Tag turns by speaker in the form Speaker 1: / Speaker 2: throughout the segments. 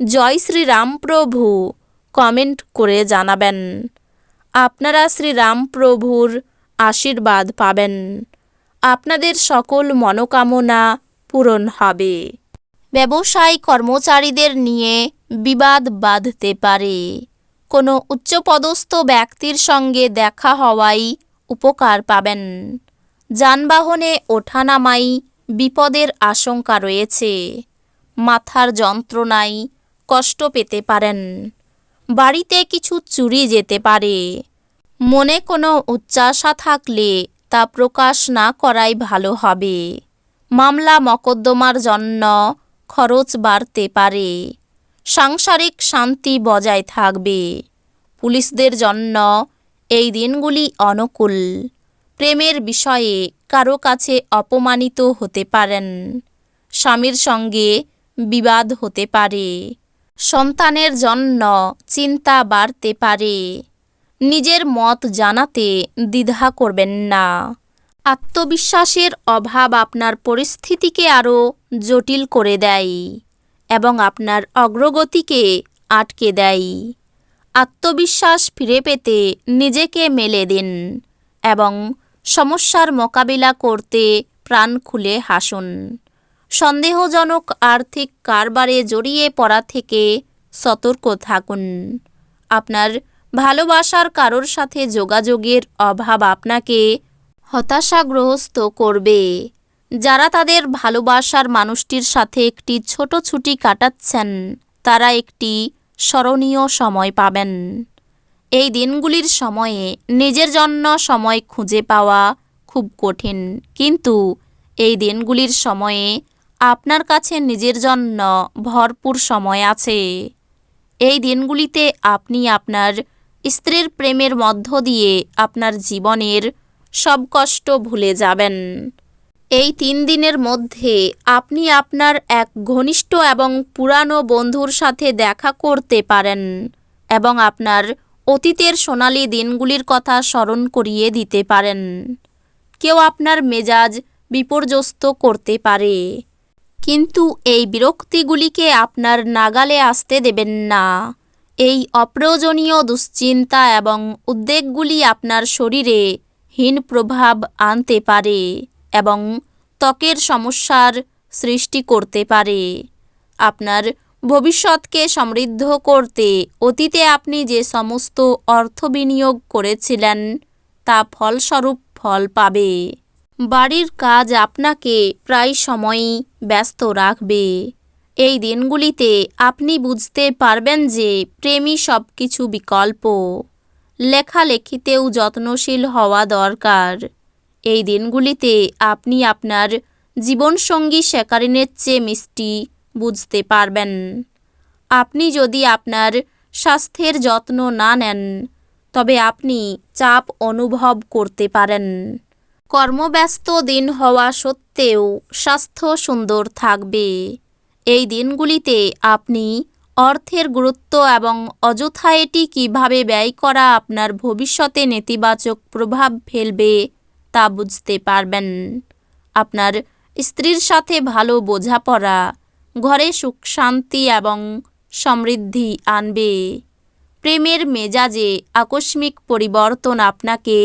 Speaker 1: জয় শ্রীরামপ্রভু comment করে জানাবেন। আপনারা শ্রীরামপ্রভুর আশীর্বাদ পাবেন। আপনাদের সকল মনোকামনা পূরণ হবে। ব্যবসায় কর্মচারীদের নিয়ে বিবাদ বাঁধতে পারে। কোনো উচ্চপদস্থ ব্যক্তির সঙ্গে দেখা হওয়াই উপকার পাবেন। যানবাহনে ওঠানামাই বিপদের আশঙ্কা রয়েছে। মাথার যন্ত্রণায় কষ্ট পেতে পারেন। বাড়িতে কিছু চুরি যেতে পারে। মনে কোনো উচ্চাশা থাকলে তা প্রকাশ না করাই ভালো হবে। মামলা মকদ্দমার জন্য খরচ বাড়তে পারে। সাংসারিক শান্তি বজায় থাকবে। পুলিশদের জন্য এই দিনগুলি অনুকূল। প্রেমের বিষয়ে কারও কাছে অপমানিত হতে পারেন। স্বামীর সঙ্গে বিবাদ হতে পারে। সন্তানের জন্য চিন্তা বাড়তে পারে। নিজের মত জানাতে দ্বিধা করবেন না। আত্মবিশ্বাসের অভাব আপনার পরিস্থিতিকে আরও জটিল করে দেয় এবং আপনার অগ্রগতিকে আটকে দেয়। আত্মবিশ্বাস ফিরে পেতে নিজেকে মেলে দিন এবং সমস্যার মোকাবিলা করতে প্রাণ খুলে হাসুন। সন্দেহজনক আর্থিক কারবারে জড়িয়ে পড়া থেকে সতর্ক থাকুন। আপনার ভালোবাসার কারোর সাথে যোগাযোগের অভাব আপনাকে হতাশাগ্রস্ত করবে। যারা তাদের ভালোবাসার মানুষটির সাথে একটি ছোট ছুটি কাটাচ্ছেন, তারা একটি স্মরণীয় সময় পাবেন। এই দিনগুলির সময়ে নিজের জন্য সময় খুঁজে পাওয়া খুব কঠিন। কিন্তু এই দিনগুলির সময়ে আপনার কাছে নিজের জন্য ভরপুর সময় আছে। এই দিনগুলিতে আপনি আপনার স্ত্রীর প্রেমের মধ্য দিয়ে আপনার জীবনের সব কষ্ট ভুলে যাবেন। এই তিন দিনের মধ্যে আপনি আপনার এক ঘনিষ্ঠ এবং পুরানো বন্ধুর সাথে দেখা করতে পারেন এবং আপনার অতীতের সোনালি দিনগুলির কথা স্মরণ করিয়ে দিতে পারেন। কেউ আপনার মেজাজ বিপর্যস্ত করতে পারে। কিন্তু এই বিরক্তিগুলিকে আপনার নাগালে আসতে দেবেন না। এই অপ্রয়োজনীয় দুশ্চিন্তা এবং উদ্বেগগুলি আপনার শরীরে হীন প্রভাব আনতে পারে এবং ত্বকের সমস্যার সৃষ্টি করতে পারে। আপনার ভবিষ্যৎকে সমৃদ্ধ করতে অতীতে আপনি যে সমস্ত অর্থ বিনিয়োগ করেছিলেন, তা ফলস্বরূপ ফল পাবে। বাড়ির কাজ আপনাকে প্রায় সময়ই ব্যস্ত রাখবে। এই দিনগুলিতে আপনি বুঝতে পারবেন যে প্রেমই সব কিছু বিকল্প। লেখালেখিতেও যত্নশীল হওয়া দরকার। এই দিনগুলিতে আপনি আপনার জীবনসঙ্গী শেখারিনের চেয়ে মিষ্টি বুঝতে পারবেন। আপনি যদি আপনার স্বাস্থ্যের যত্ন না নেন, তবে আপনি চাপ অনুভব করতে পারেন। কর্মব্যস্ত দিন হওয়া সত্ত্বেও স্বাস্থ্য সুন্দর থাকবে। এই দিনগুলিতে আপনি অর্থের গুরুত্ব এবং অযথা এটি কীভাবে ব্যয় করা আপনার ভবিষ্যতে নেতিবাচক প্রভাব ফেলবে তা বুঝতে পারবেন। আপনার স্ত্রীর সাথে ভালো বোঝাপড়া, ঘরে সুখ শান্তি এবং সমৃদ্ধি আনবে। প্রেমের মেজাজে আকস্মিক পরিবর্তন আপনাকে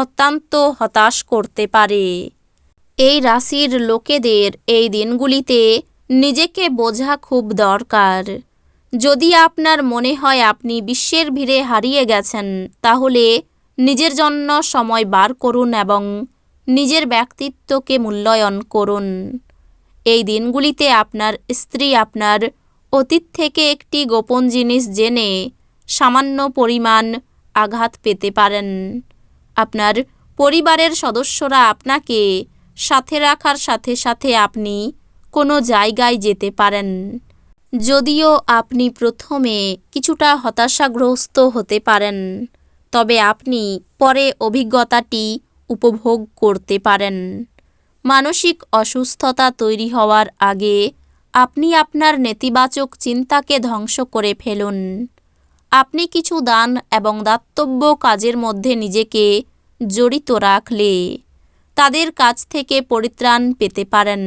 Speaker 1: অত্যন্ত হতাশ করতে পারে। এই রাশির লোকেদের এই দিনগুলিতে নিজেকে বোঝা খুব দরকার। যদি আপনার মনে হয় আপনি বিশ্বের ভিড়ে হারিয়ে গেছেন, তাহলে নিজের জন্য সময় বার করুন এবং নিজের ব্যক্তিত্বকে মূল্যায়ন করুন। এই দিনগুলিতে আপনার স্ত্রী আপনার অতীত থেকে একটি গোপন জিনিস জেনে সামান্য পরিমাণ আঘাত পেতে পারেন। আপনার পরিবারের সদস্যরা আপনাকে সাথে রাখার সাথে সাথে আপনি কোনো জায়গায় যেতে পারেন। যদিও আপনি প্রথমে কিছুটা হতাশাগ্রস্ত হতে পারেন, তবে আপনি পরে অভিজ্ঞতাটি উপভোগ করতে পারেন। মানসিক অসুস্থতা তৈরি হওয়ার আগে আপনি আপনার নেতিবাচক চিন্তাকে ধ্বংস করে ফেলুন। আপনি কিছু দান এবং দাতব্য কাজের মধ্যে নিজেকে জড়িত রাখলে তাদের কাছ থেকে পরিত্রাণ পেতে পারেন,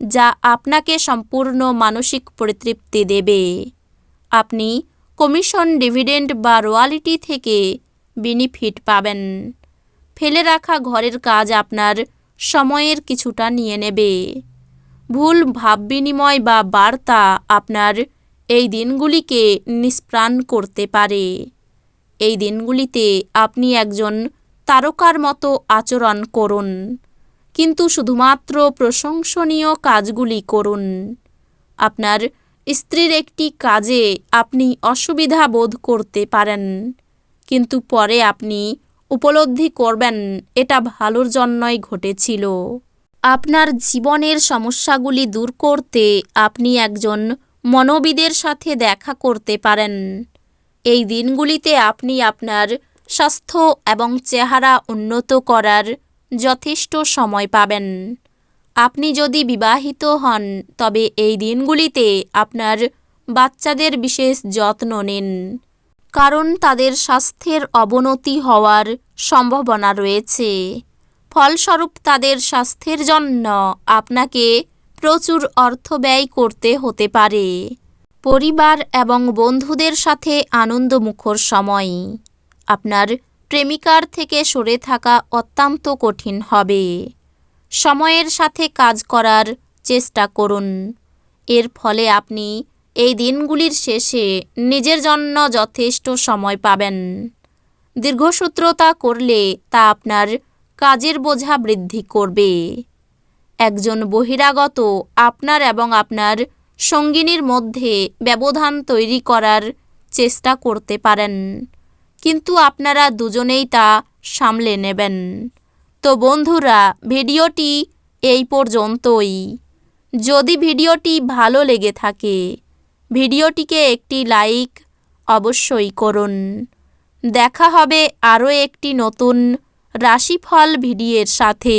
Speaker 1: যা আপনাকে সম্পূর্ণ মানসিক পরিতৃপ্তি দেবে। আপনি কমিশন, ডিভিডেন্ড বা রয়্যালিটি থেকে বেনিফিট পাবেন। ফেলে রাখা ঘরের কাজ আপনার সময়ের কিছুটা নিয়ে নেবে। ভুল ভাব বিনিময় বা বার্তা আপনার এই দিনগুলিকে নিষ্প্রাণ করতে পারে। এই দিনগুলিতে আপনি একজন তারকার মতো আচরণ করুন, কিন্তু শুধুমাত্র প্রশংসনীয় কাজগুলি করুন। আপনার স্ত্রীর একটি কাজে আপনি অসুবিধা বোধ করতে পারেন, কিন্তু পরে আপনি উপলব্ধি করবেন, এটা ভালোর জন্যই ঘটেছিল। আপনার জীবনের সমস্যাগুলি দূর করতে আপনি একজন মনোবিদের সাথে দেখা করতে পারেন। এই দিনগুলিতে আপনি আপনার স্বাস্থ্য এবং চেহারা উন্নত করার যথেষ্ট সময় পাবেন। আপনি যদি বিবাহিত হন, তবে এই দিনগুলিতে আপনার বাচ্চাদের বিশেষ যত্ন নিন। কারণ তাদের স্বাস্থ্যের অবনতি হওয়ার সম্ভাবনা রয়েছে। ফলস্বরূপ তাদের স্বাস্থ্যের জন্য আপনাকে প্রচুর অর্থ ব্যয় করতে হতে পারে। পরিবার এবং বন্ধুদের সাথে আনন্দমুখর সময়। আপনার প্রেমিকার থেকে সরে থাকা অত্যন্ত কঠিন হবে। সময়ের সাথে কাজ করার চেষ্টা করুন। এর ফলে আপনি এই দিনগুলির শেষে নিজের জন্য যথেষ্ট সময় পাবেন। দীর্ঘসূত্রতা করলে তা আপনার কাজের বোঝা বৃদ্ধি করবে। একজন বহিরাগত আপনার এবং আপনার সঙ্গিনীর মধ্যে ব্যবধান তৈরি করার চেষ্টা করতে পারেন। কিন্তু আপনারা দুজনেই তা সামলে নেবেন। তো বন্ধুরা, ভিডিওটি এই পর্যন্তই। যদি ভিডিওটি ভালো লেগে থাকে, ভিডিওটিকে একটি লাইক অবশ্যই করুন। দেখা হবে আরও একটি নতুন রাশিফল ভিডিওর সাথে।